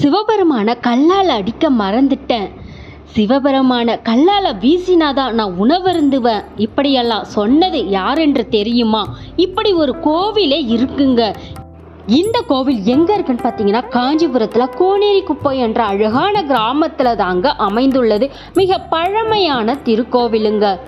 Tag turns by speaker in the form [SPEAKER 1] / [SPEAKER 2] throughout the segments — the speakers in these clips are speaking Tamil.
[SPEAKER 1] சிவபெருமான கல்லால் அடிக்க மறந்துட்டேன். சிவபெருமான கல்லால் வீசினாதான் நான் உணவருந்துவேன். இப்படியெல்லாம் சொன்னது யார் என்று தெரியுமா? இப்படி ஒரு கோவிலே இருக்குங்க. இந்த கோவில் எங்க இருக்குன்னு பார்த்தீங்கன்னா காஞ்சிபுரத்தில் கோனேரி குப்பை என்ற அழகான கிராமத்தில் தாங்க அமைந்துள்ளது. மிக பழமையான திருக்கோவிலுங்க.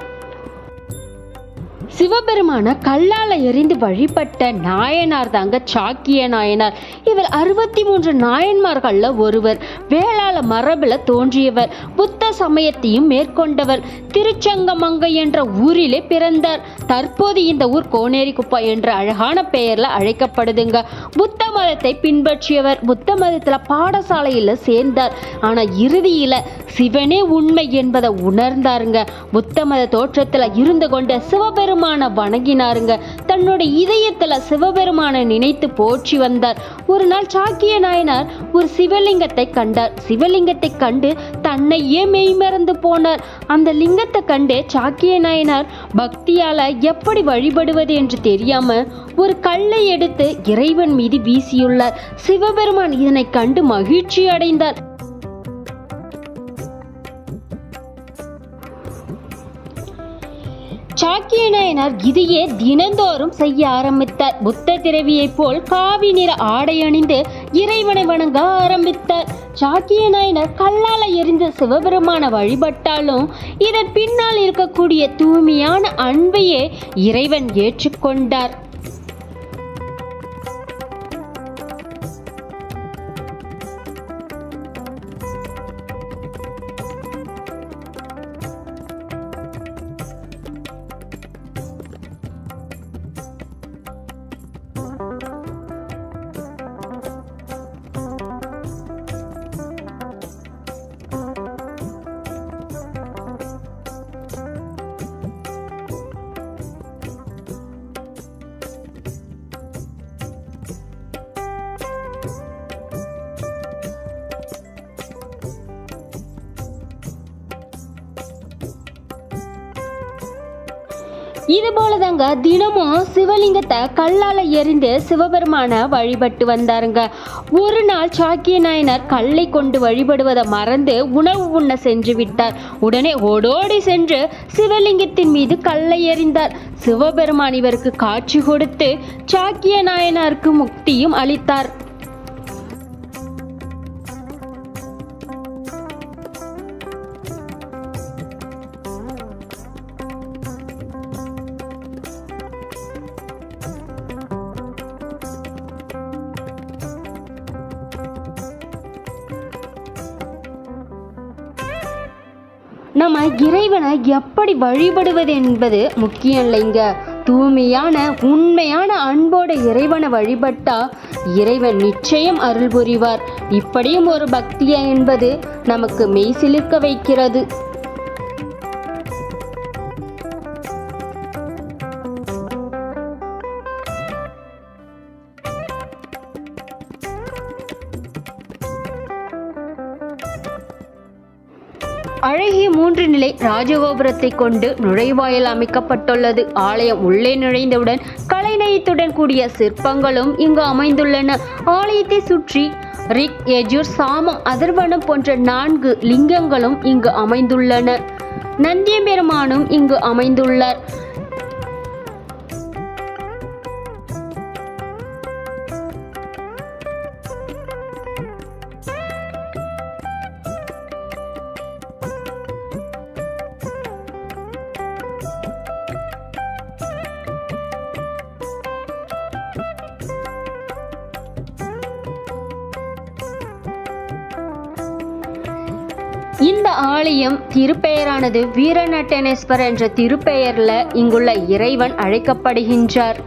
[SPEAKER 1] சிவபெருமான கல்லால் எறிந்து வழிபட்ட நாயனார் தாங்க சாக்கிய நாயனார். இவர் அறுபத்தி மூன்று நாயன்மார்களில் ஒருவர். வேளாள மரபில் தோன்றியவர். புத்த சமயத்தையும் மேற்கொண்டவர். திருச்சங்கமங்கை என்ற ஊரிலே பிறந்தார். தற்போது இந்த ஊர் கோனேரிக்குப்பா என்ற அழகான பெயரில் அழைக்கப்படுதுங்க. புத்த மதத்தை பின்பற்றியவர். புத்த மதத்தில் பாடசாலையில் சேர்ந்தார். ஆனால் இறுதியில் சிவனே உண்மை என்பதை உணர்ந்தாருங்க. புத்த மத தோற்றத்தில் இருந்து கொண்ட சிவபெருமான் வணங்கினாருங்க. தன்னோட இதயத்துல சிவபெருமானை நினைத்து போற்றி வந்தார். ஒரு நாள் சாக்கிய நாயனார் ஒரு சிவலிங்கத்தை கண்டார். சிவலிங்கத்தை கண்டு தன்னையே மெய்மறந்து போனார். அந்த லிங்கத்தை கண்டு சாக்கிய நாயனார் பக்தியால எப்படி வழிபடுவது என்று தெரியாம ஒரு கல்லை எடுத்து இறைவன் மீது வீசியுள்ளார். சிவபெருமான் இதனை கண்டு மகிழ்ச்சி அடைந்தார். சாக்கிய நாயனார் இதையே தினந்தோறும் செய்ய ஆரம்பித்தார் புத்த திரவியைப் போல் காவி நிற ஆடை அணிந்து இறைவனை வணங்க ஆரம்பித்தார். சாக்கிய நாயனார் கல்லால எரிந்த சிவபெருமான வழிபட்டாலும் இதன் பின்னால் இருக்கக்கூடிய தூய்மையான அன்பையே இறைவன் ஏற்றுக்கொண்டார். இது போலதாங்க தினமும் சிவலிங்கத்தை கல்லால எறிந்து சிவபெருமான வழிபட்டு வந்தாருங்க. ஒரு நாள் சாக்கிய நாயனார் கல்லை கொண்டு வழிபடுவதை மறந்து உணவு உண்ண சென்று விட்டார். உடனே ஓடோடி சென்று சிவலிங்கத்தின் மீது கல்லை எறிந்தார். சிவபெருமான் இவருக்கு காட்சி கொடுத்து சாக்கிய நாயனாருக்கு முக்தியும் அளித்தார். நம்ம இறைவனை எப்படி வழிபடுவது என்பது முக்கியம் இல்லைங்க தூய்மையான உண்மையான அன்போட இறைவனை வழிபட்டா இறைவன் நிச்சயம் அருள் புரிவார். இப்படியும் ஒரு பக்தியா என்பது நமக்கு மெய் சிலிர்க்க வைக்கிறது. அழகிய மூன்று நிலை ராஜகோபுரத்தை கொண்டு நுழைவாயில் அமைக்கப்பட்டுள்ளது. ஆலயம் உள்ளே நுழைந்தவுடன் கலைநயத்துடன் கூடிய சிற்பங்களும் இங்கு அமைந்துள்ளன. ஆலயத்தை சுற்றி ரிக் எஜூர் சாம அதர்வனம் போன்ற நான்கு லிங்கங்களும் இங்கு அமைந்துள்ளன. நந்தியம்பெருமானும் இங்கு அமைந்துள்ளார். இந்த ஆலயம் திருப்பெயரானது வீரநட்டனேஸ்வர் என்ற திருப்பெயரில் இங்குள்ள இறைவன் அழைக்கப்படுகின்றார்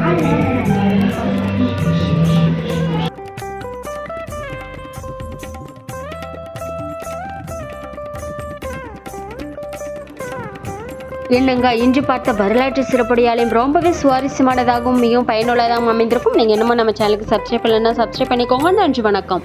[SPEAKER 1] Thank you. என்னங்க இன்று பார்த்த வரலாற்று சிறப்புடையாலையும் ரொம்பவே சுவாரஸ்யமானதாகவும் மிகவும் பயனுள்ளதாகவும் அமைந்திருக்கும். நீங்கள் என்னமோ நம்ம சேனலுக்கு சப்ஸ்கிரைப் பண்ணலைன்னா சப்ஸ்கிரைப் பண்ணிக்கோங்க. நன்றி வணக்கம்.